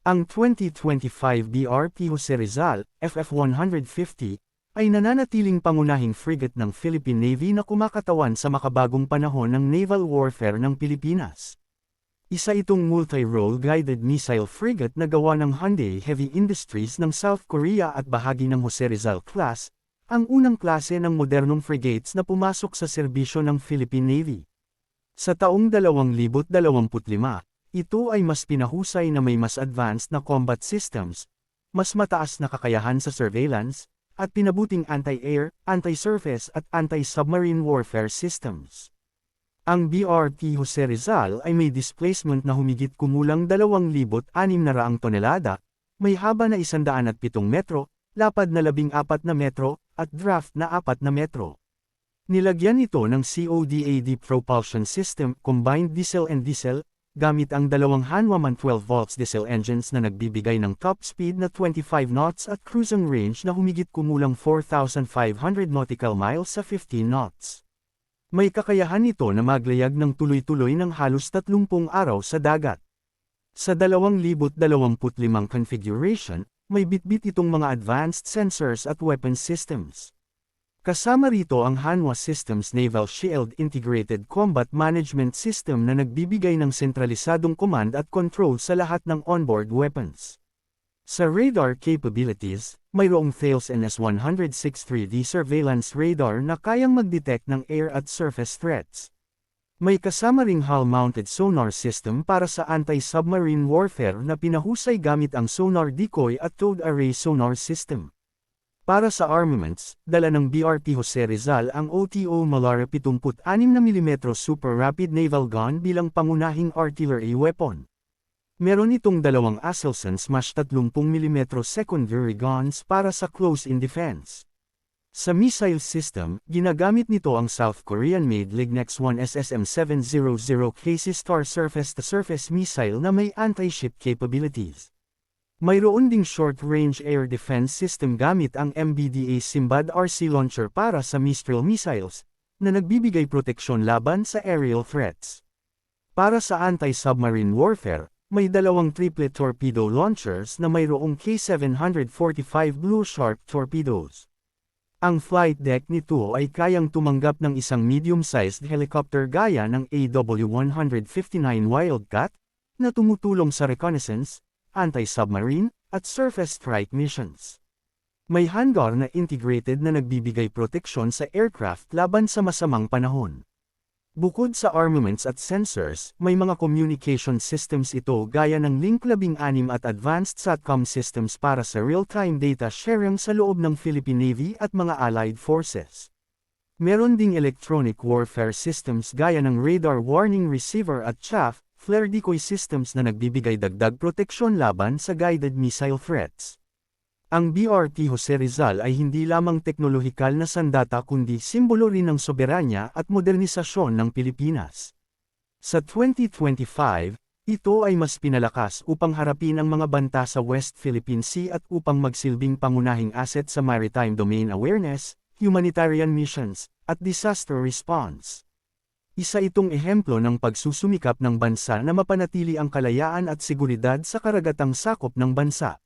Ang 2025 BRP Jose Rizal, FF-150, ay nananatiling pangunahing frigate ng Philippine Navy na kumakatawan sa makabagong panahon ng naval warfare ng Pilipinas. Isa itong multi-role guided missile frigate na gawa ng Hyundai Heavy Industries ng South Korea at bahagi ng Jose Rizal class, ang unang klase ng modernong frigates na pumasok sa serbisyo ng Philippine Navy. Sa taong 2025, ito ay mas pinahusay na may mas advanced na combat systems, mas mataas na kakayahan sa surveillance, at pinabuting anti-air, anti-surface at anti-submarine warfare systems. Ang BRT Jose Rizal ay may displacement na humigit kumulang 2,600 tonelada, may haba na 107 metro, lapad na 14 na metro, at draft na 4 na metro. Nilagyan ito ng CODAD propulsion system, combined diesel and diesel, gamit ang dalawang Hanwaman 12 volts diesel engines na nagbibigay ng top speed na 25 knots at cruising range na humigit kumulang 4,500 nautical miles sa 15 knots. May kakayahan ito na maglayag ng tuloy-tuloy ng halos 30 araw sa dagat. Sa 2025 configuration, may bitbit itong mga advanced sensors at weapon systems. Kasama rito ang Hanwha Systems Naval Shield Integrated Combat Management System na nagbibigay ng sentralisadong command at control sa lahat ng onboard weapons. Sa radar capabilities, mayroong Thales NS-106 3D surveillance radar na kayang mag-detect ng air at surface threats. May kasama ring hull-mounted sonar system para sa anti-submarine warfare na pinahusay gamit ang sonar decoy at towed array sonar system. Para sa armaments, dala ng BRP Jose Rizal ang OTO Malara 76mm Super Rapid Naval Gun bilang pangunahing artillery weapon. Meron itong dalawang Aselson Smash 30mm secondary guns para sa close-in defense. Sa missile system, ginagamit nito ang South Korean-made Lignex 1 SSM-700 KC Star surface-to-surface missile na may anti-ship capabilities. Mayroon ding short-range air defense system gamit ang MBDA Simbad RC launcher para sa Mistral missiles, na nagbibigay proteksyon laban sa aerial threats. Para sa anti-submarine warfare, may dalawang triplet torpedo launchers na mayroong K745 Blue Sharp torpedoes. Ang flight deck nito ay kayang tumanggap ng isang medium-sized helicopter gaya ng AW-159 Wildcat, na tumutulong sa reconnaissance, anti-submarine, at surface strike missions. May hangar na integrated na nagbibigay proteksyon sa aircraft laban sa masamang panahon. Bukod sa armaments at sensors, may mga communication systems ito gaya ng Link 16 at advanced SATCOM systems para sa real-time data sharing sa loob ng Philippine Navy at mga allied forces. Meron ding electronic warfare systems gaya ng radar warning receiver at chaff, flare decoy systems na nagbibigay dagdag proteksyon laban sa guided missile threats. Ang BRT Jose Rizal ay hindi lamang teknolohikal na sandata kundi simbolo rin ng soberanya at modernisasyon ng Pilipinas. Sa 2025, ito ay mas pinalakas upang harapin ang mga banta sa West Philippine Sea at upang magsilbing pangunahing asset sa maritime domain awareness, humanitarian missions, at disaster response. Isa itong ehemplo ng pagsusumikap ng bansa na mapanatili ang kalayaan at seguridad sa karagatang sakop ng bansa.